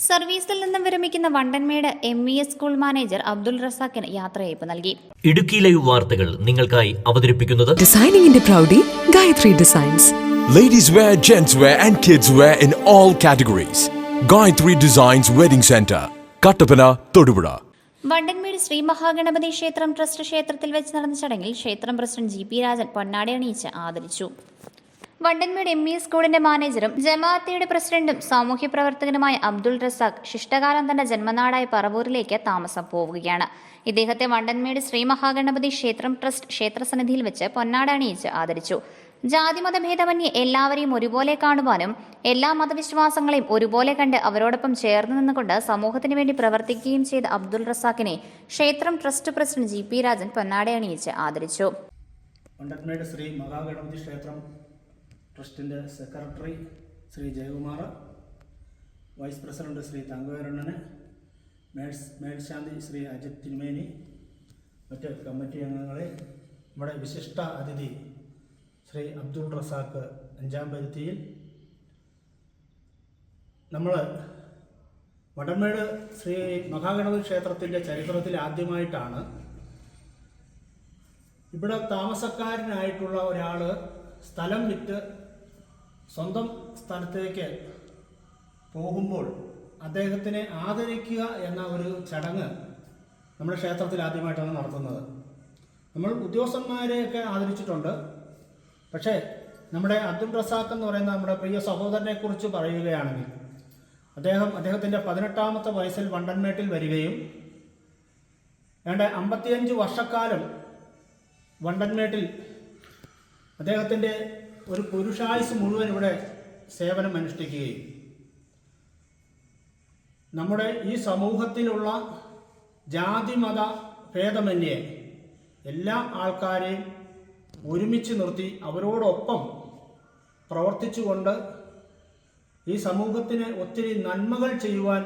സർവീസിൽ നിന്നും വിരമിക്കുന്ന Vandanmedu M E S school manager Abdul Razak യാത്രയയപ്പ് നൽകി. ഇടുക്കി ലൈവ് വാർത്തകൾ നിങ്ങൾക്കായി അവതരിപ്പിക്കുന്നത് Designing in Gayathri designs ladies wear gents wear and kids wear in all categories Gayathri designs wedding centre Kattappana Thodupuzha. Vandanmedu Shri Mahaganapathi ക്ഷേത്രം trust ക്ഷേത്രത്തിൽ വെച്ച് നടന്ന ചടങ്ങിൽ ക്ഷേത്രം പ്രസിഡന്റ് ജി പി രാജൻ പൊന്നാടി അണിയിച്ച് ആദരിച്ചു. വണ്ടൻമേട് എം ഇ സ്കൂളിന്റെ മാനേജറും ജമാഅത്തയുടെ പ്രസിഡന്റും സാമൂഹ്യ പ്രവർത്തകനുമായ അബ്ദുൾ റസാഖ് ശിഷ്ടകാലം തന്റെ ജന്മനാടായ പറവൂരിലേക്ക് താമസം പോവുകയാണ്. ഇദ്ദേഹത്തെ വണ്ടൻമേട് ശ്രീ മഹാഗണപതി ക്ഷേത്രം ട്രസ്റ്റ് ക്ഷേത്രസന്നിധിയിൽ വെച്ച് പൊന്നാട അണിയിച്ച് ആദരിച്ചു. ജാതിമത ഭേദമന്യേ എല്ലാവരെയും ഒരുപോലെ കാണുവാനും എല്ലാ മതവിശ്വാസങ്ങളെയും ഒരുപോലെ കണ്ട് അവരോടൊപ്പം ചേർന്ന് നിന്നുകൊണ്ട് സമൂഹത്തിന് വേണ്ടി പ്രവർത്തിക്കുകയും ചെയ്ത അബ്ദുൾ റസാഖിനെ ക്ഷേത്രം trust president G P Rajan പൊന്നാട അണിയിച്ച് ആദരിച്ചു. ശ്രീ മഹാഗണപതി ക്ഷേത്രം ട്രസ്റ്റിന്റെ secretary Shri Jayakumar vice president Shri തങ്കവേരണ്ണന് മേഴ്സ് മേൽശാന്തി ശ്രീ അജിത് തിരുമേനി മറ്റ് കമ്മിറ്റി അംഗങ്ങളെ നമ്മുടെ വിശിഷ്ട അതിഥി ശ്രീ അബ്ദുൾ റസാഖ് അഞ്ചാം പരുത്തിയിൽ നമ്മൾ വടമേട് ശ്രീ മഹാഗണപതി ക്ഷേത്രത്തിന്റെ ചരിത്രത്തിൽ ആദ്യമായിട്ടാണ് ഇവിടെ താമസക്കാരനായിട്ടുള്ള ഒരാൾ സ്ഥലം വിറ്റ് സ്വന്തം സ്ഥലത്തേക്ക് പോകുമ്പോൾ അദ്ദേഹത്തിനെ ആദരിക്കുക എന്ന ഒരു ചടങ്ങ് നമ്മുടെ ക്ഷേത്രത്തിൽ ആദ്യമായിട്ടാണ് നടത്തുന്നത്. നമ്മൾ ഉദ്യോഗസ്ഥന്മാരെയൊക്കെ ആദരിച്ചിട്ടുണ്ട്. പക്ഷേ നമ്മുടെ അബ്ദുൾ റസാഖ് എന്ന് പറയുന്ന നമ്മുടെ പ്രിയ സഹോദരനെ കുറിച്ച് പറയുകയാണെങ്കിൽ അദ്ദേഹം അദ്ദേഹത്തിന്റെ പതിനെട്ടാമത്തെ വയസ്സിൽ വണ്ടൻമേട്ടിൽ വരികയും ഏണ്ട അമ്പത്തിയഞ്ച് വർഷക്കാലം വണ്ടൻമേട്ടിൽ അദ്ദേഹത്തിന്റെ ഒരു പുരുഷായുസ് മുഴുവൻ ഇവിടെ സേവനം അനുഷ്ഠിക്കുകയും നമ്മുടെ ഈ സമൂഹത്തിലുള്ള ജാതിമത ഭേദമന്യേ എല്ലാ ആൾക്കാരെയും ഒരുമിച്ച് നിർത്തി അവരോടൊപ്പം പ്രവർത്തിച്ചുകൊണ്ട് ഈ സമൂഹത്തിന് ഒത്തിരി നന്മകൾ ചെയ്യുവാൻ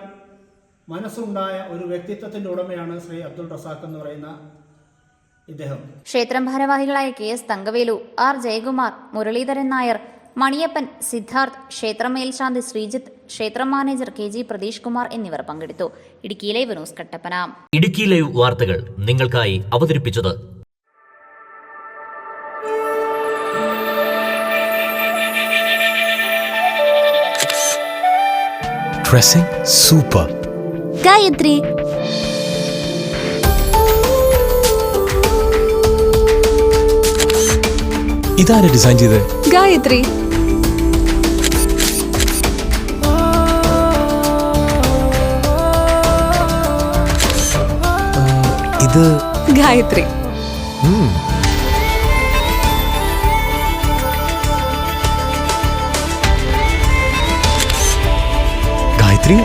മനസ്സുണ്ടായ ഒരു വ്യക്തിത്വത്തിന്റെ ഉടമയാണ് ശ്രീ അബ്ദുൾ റസാഖ് എന്ന് പറയുന്ന ഇദ്ദേഹം. ക്ഷേത്രം ഭാരവാഹികളായ K S Thankavelu R Jayakumar Muraleedharan Nair Maniyappan Sidharth ക്ഷേത്ര മേൽശാന്തി ശ്രീജിത്ത് ക്ഷേത്രം manager K G Pratheesh Kumar എന്നിവർ പങ്കെടുത്തു. Idukki live news Kattappana. Idukki live വാർത്തകൾ നിങ്ങൾക്കായി അവതരിപ്പിച്ചത് Dressing സൂപ്പർ ഗായത്രി ഇതാരെ ഡിസൈൻ ചെയ്തത് ഗായത്രി. ഇത് ഗായത്രി. ഗായത്രി?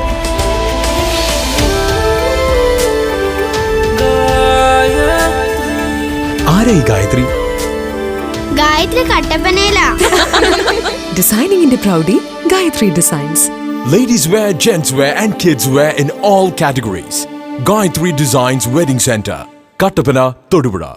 ആരായി Gayatri? Gayathri കട്ടപ്പനയിലാ the Proudy, Gayatri Designs. Ladies wear, gents wear, and kids wear in all categories. Gayatri Designs Wedding Center, Kattapana, Todupura.